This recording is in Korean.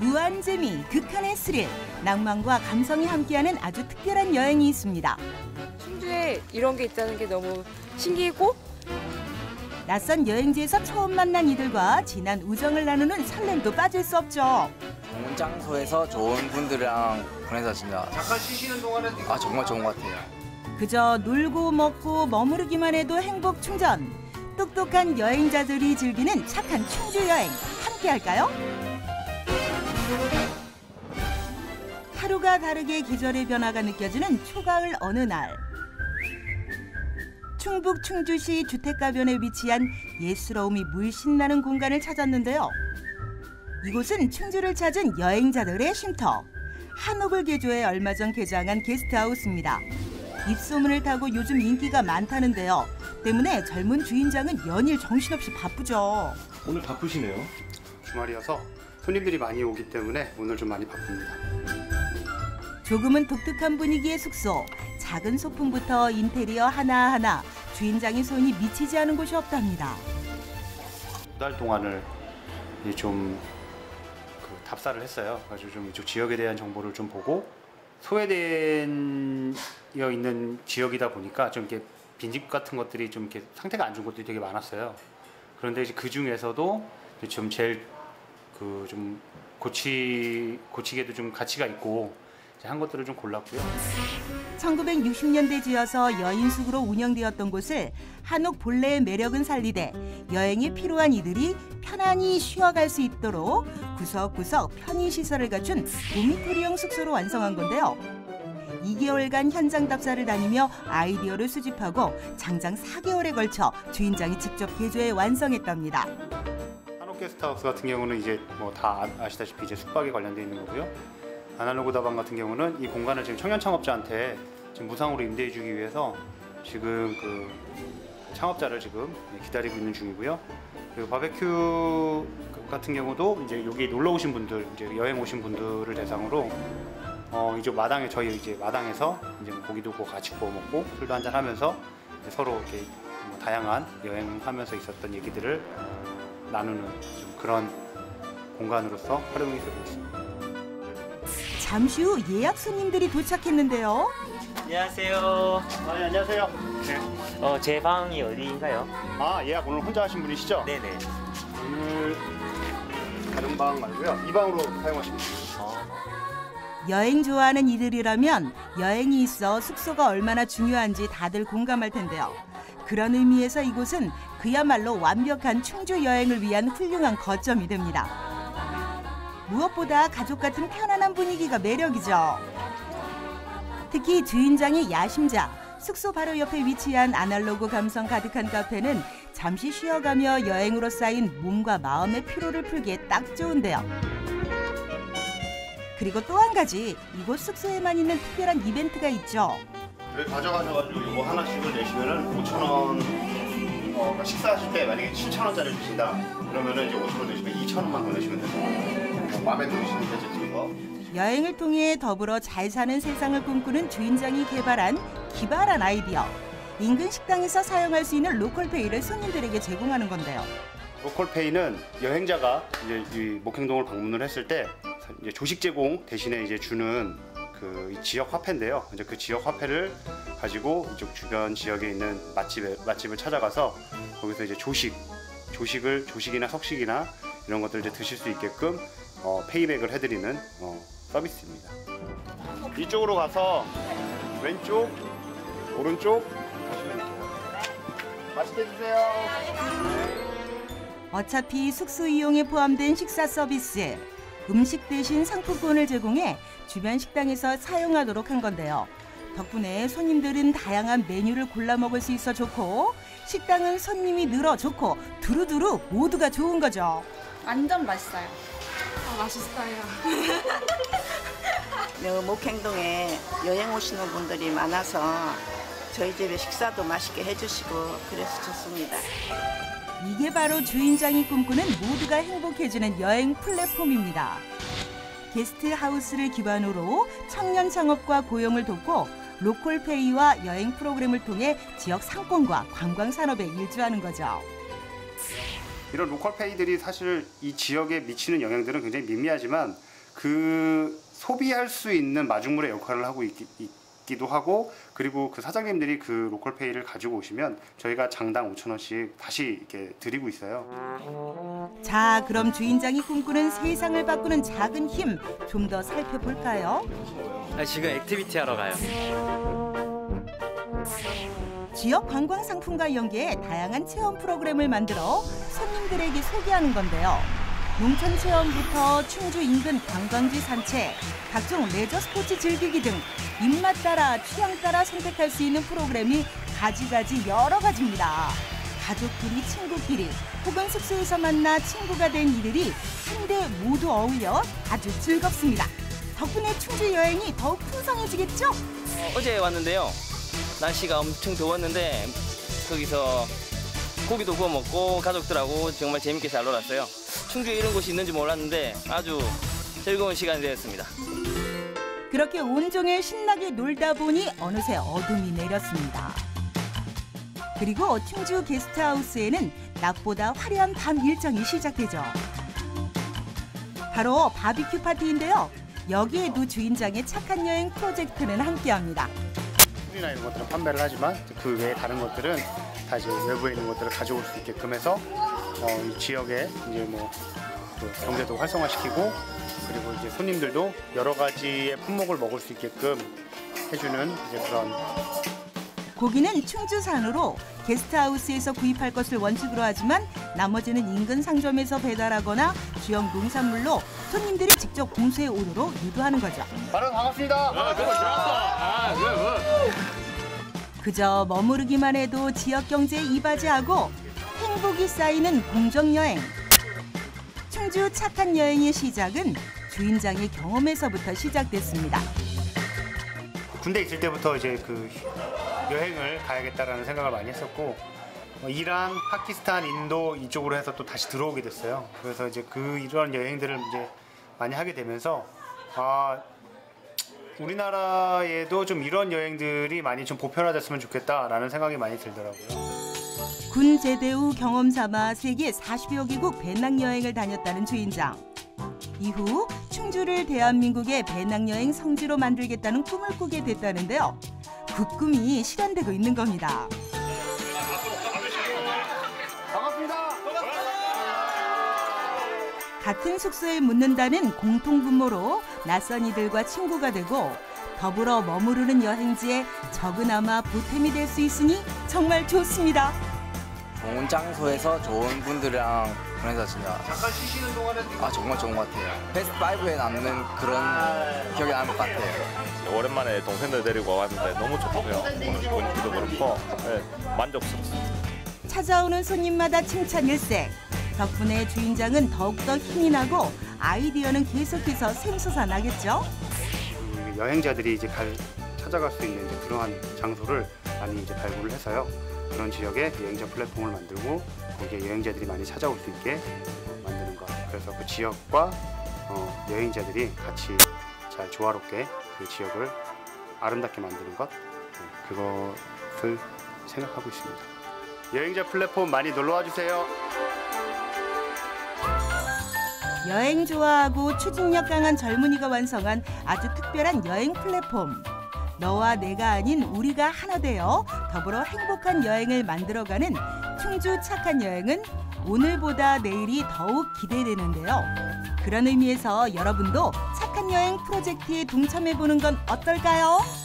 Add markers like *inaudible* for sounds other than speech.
무한 재미, 극한의 스릴, 낭만과 감성이 함께하는 아주 특별한 여행이 있습니다. 충주에 이런 게 있다는 게 너무 신기했고 낯선 여행지에서 처음 만난 이들과 진한 우정을 나누는 설렘도 빠질 수 없죠. 좋은 장소에서 좋은 분들이랑 보내서 진짜 잠깐 쉬시는 동안에 아 정말 좋은 것 같아요. 그저 놀고 먹고 머무르기만 해도 행복 충전. 똑똑한 여행자들이 즐기는 착한 충주 여행 함께 할까요? 하루가 다르게 계절의 변화가 느껴지는 초가을 어느 날. 충북 충주시 주택가변에 위치한 예스러움이 물씬 나는 공간을 찾았는데요. 이곳은 충주를 찾은 여행자들의 쉼터. 한옥을 개조해 얼마 전 개장한 게스트하우스입니다. 입소문을 타고 요즘 인기가 많다는데요. 때문에 젊은 주인장은 연일 정신없이 바쁘죠. 오늘 바쁘시네요. 주말이어서 손님들이 많이 오기 때문에 오늘 좀 많이 바쁩니다. 조금은 독특한 분위기의 숙소. 작은 소품부터 인테리어 하나하나 주인장의 손이 미치지 않은 곳이 없답니다. 두 달 동안을 좀 그 답사를 했어요. 그래가지고 좀 이쪽 지역에 대한 정보를 좀 보고 소외되어 있는 지역이다 보니까 좀 이렇게 빈집 같은 것들이 좀 이렇게 상태가 안 좋은 것들이 되게 많았어요. 그런데 이제 그 중에서도 좀 제일 그 좀 고치 고치게도 좀 가치가 있고 한 것들을 좀 골랐고요. 1960년대 지어서 여인숙으로 운영되었던 곳을 한옥 본래의 매력은 살리되 여행이 필요한 이들이 편안히 쉬어갈 수 있도록 구석구석 편의 시설을 갖춘 도미토리형 숙소로 완성한 건데요. 2개월간 현장 답사를 다니며 아이디어를 수집하고 장장 4개월에 걸쳐 주인장이 직접 개조해 완성했답니다. 한옥 게스트하우스 같은 경우는 이제 뭐 다 아시다시피 이제 숙박에 관련돼 있는 거고요. 아날로그 다방 같은 경우는 이 공간을 지금 청년 창업자한테 지금 무상으로 임대해 주기 위해서 지금 그 창업자를 지금 기다리고 있는 중이고요. 그리고 바베큐 같은 경우도 이제 여기 놀러 오신 분들, 이제 여행 오신 분들을 대상으로 어 이제 마당에 저희 이제 마당에서 이제 고기도 구워 같이 구워 먹고 술도 한잔 하면서 서로 이렇게 뭐 다양한 여행하면서 있었던 얘기들을 나누는 좀 그런 공간으로서 활용이 되고 있습니다. 잠시 후 예약 손님들이 도착했는데요. 안녕하세요. 아, 네, 안녕하세요. 네. 어, 제 방이 어디인가요? 아, 예약 오늘 혼자 하신 분이시죠? 네네. 오늘 다른 방 말고요. 이 방으로 사용하시면 됩니다. 어, 여행 좋아하는 이들이라면 여행이 있어 숙소가 얼마나 중요한지 다들 공감할 텐데요. 그런 의미에서 이곳은 그야말로 완벽한 충주 여행을 위한 훌륭한 거점이 됩니다. 무엇보다 가족 같은 편안한 분위기가 매력이죠. 특히 주인장의 야심작, 숙소 바로 옆에 위치한 아날로그 감성 가득한 카페는 잠시 쉬어가며 여행으로 쌓인 몸과 마음의 피로를 풀기에 딱 좋은데요. 그리고 또 한 가지 이곳 숙소에만 있는 특별한 이벤트가 있죠. 여기 가져가셔가지고 이거 하나씩을 내시면은 5천 원. 어, 그러니까 식사하실 때 만약에 7천 원짜리 주신다. 그러면은 이제 5천 원 내시면 2천 원만 더 내시면 됩니다. 뭐 마음에 들으시니까 이제 이거. 여행을 통해 더불어 잘 사는 세상을 꿈꾸는 주인장이 개발한 기발한 아이디어. 인근 식당에서 사용할 수 있는 로컬페이를 손님들에게 제공하는 건데요. 로컬페이는 여행자가 이제 이 목행동을 방문을 했을 때 이제 조식 제공 대신에 이제 주는 그이 지역 화폐인데요. 이제 그 지역 화폐를 가지고 이쪽 주변 지역에 있는 맛집에 맛집을 찾아가서 거기서 이제 조식 조식을 조식이나 석식이나 이런 것들 이제 드실 수 있게끔 어, 페이백을 해드리는 어, 서비스입니다. 이쪽으로 가서 왼쪽 오른쪽 가시면 돼요. 맛있게 드세요. 어차피 숙소 이용에 포함된 식사 서비스, 음식 대신 상품권을 제공해 주변 식당에서 사용하도록 한 건데요. 덕분에 손님들은 다양한 메뉴를 골라 먹을 수 있어 좋고 식당은 손님이 늘어 좋고 두루두루 모두가 좋은 거죠. 완전 맛있어요. 아, 맛있어요. 여 *laughs* 목행동에 여행 오시는 분들이 많아서 저희 집에 식사도 맛있게 해주시고 그래서 좋습니다. 이게 바로 주인장이 꿈꾸는 모두가 행복해지는 여행 플랫폼입니다. 게스트 하우스를 기반으로 청년 창업과 고용을 돕고 로컬페이와 여행 프로그램을 통해 지역 상권과 관광 산업에 일조하는 거죠. 이런 로컬 페이들이 사실 이 지역에 미치는 영향들은 굉장히 미미하지만 그 소비할 수 있는 마중물의 역할을 하고 있기, 있기도 하고 그리고 그 사장님들이 그 로컬 페이를 가지고 오시면 저희가 장당 5천 원씩 다시 이렇게 드리고 있어요. 자, 그럼 주인장이 꿈꾸는 세상을 바꾸는 작은 힘 좀 더 살펴볼까요? 아, 지금 액티비티 하러 가요. 지역 관광 상품과 연계해 다양한 체험 프로그램을 만들어 손님들에게 소개하는 건데요. 농촌 체험부터 충주 인근 관광지 산책, 각종 레저 스포츠 즐기기 등 입맛 따라 취향 따라 선택할 수 있는 프로그램이 가지가지 여러 가지입니다. 가족끼리 친구끼리 혹은 숙소에서 만나 친구가 된 이들이 한데 모두 어울려 아주 즐겁습니다. 덕분에 충주 여행이 더욱 풍성해지겠죠? 어, 제 왔는데요. 날씨가 엄청 더웠는데 거기서 고기도 구워 먹고 가족들하고 정말 재밌게 잘 놀았어요. 충주에 이런 곳이 있는지 몰랐는데 아주 즐거운 시간이 되었습니다. 그렇게 온종일 신나게 놀다 보니 어느새 어둠이 내렸습니다. 그리고 충주 게스트하우스에는 낮보다 화려한 밤 일정이 시작되죠. 바로 바비큐 파티인데요. 여기에도 주인장의 착한 여행 프로젝트는 함께합니다. 술이나 이런 것들은 판매를 하지만 그 외에 다른 것들은 다 이제 외부에 있는 것들을 가져올 수 있게끔 해서 어, 이 지역에 이제 뭐그 경제도 활성화시키고 그리고 이제 손님들도 여러 가지의 품목을 먹을 수 있게끔 해주는 이제 그런 고기는 충주산으로 게스트하우스에서 구입할 것을 원칙으로 하지만 나머지는 인근 상점에서 배달하거나 주영 농산물로 손님들이 직접 공수해 오도록 유도하는 거죠. 바로 반갑습니다. 그저 머무르기만 해도 지역 경제에 이바지하고 행복이 쌓이는 공정 여행. 충주 착한 여행의 시작은 주인장의 경험에서부터 시작됐습니다. 군대 있을 때부터 이제 그 여행을 가야겠다라는 생각을 많이 했었고 어, 이란, 파키스탄, 인도 이쪽으로 해서 또 다시 들어오게 됐어요. 그래서 이제 그 이런 여행들을 이제 많이 하게 되면서 아 우리나라에도 좀 이런 여행들이 많이 좀 보편화됐으면 좋겠다라는 생각이 많이 들더라고요. 군 제대 후 경험 삼아 세계 40여 개국 배낭 여행을 다녔다는 주인장. 이후 충주를 대한민국의 배낭 여행 성지로 만들겠다는 꿈을 꾸게 됐다는데요. 그 꿈이 실현되고 있는 겁니다. 같은 숙소에 묻는다는 공통분모로 낯선 이들과 친구가 되고 더불어 머무르는 여행지에 적은아마 보탬이 될 수 있으니 정말 좋습니다. 좋은 장소에서 좋은 분들이랑 보내서 진짜 잠깐 쉬시는 동안에 아 정말 좋은 것 같아요. 베스트 5에 남는 그런 기억이 나는 것 같아요. 오랜만에 동생들 데리고 왔는데 너무 좋고요. 오늘 분위기도 그렇고 네, 만족스럽습니다. 찾아오는 손님마다 칭찬 일색. 덕분에 주인장은 더욱더 힘이 나고 아이디어는 계속해서? 그 여행자들이 이제 갈, 찾아갈 수 있는 이제 그러한 장소를 많이 이제 발굴을 해서요. 그런 지역에 여행자 플랫폼을 만들고 거기에 여행자들이 많이 찾아올 수 있게 만드는 것. 그래서 그 지역과 어, 여행자들이 같이 잘 조화롭게 그 지역을 아름답게 만드는 것. 네, 그것을 생각하고 있습니다. 여행자 플랫폼 많이 놀러와 주세요. 여행 좋아하고 추진력 강한 젊은이가 완성한 아주 특별한 여행 플랫폼. 너와 내가 아닌 우리가 하나 되어 더불어 행복한 여행을 만들어가는 충주 착한 여행은 오늘보다 내일이 더욱 기대되는데요. 그런 의미에서 여러분도 착한 여행 프로젝트에 동참해보는 건 어떨까요?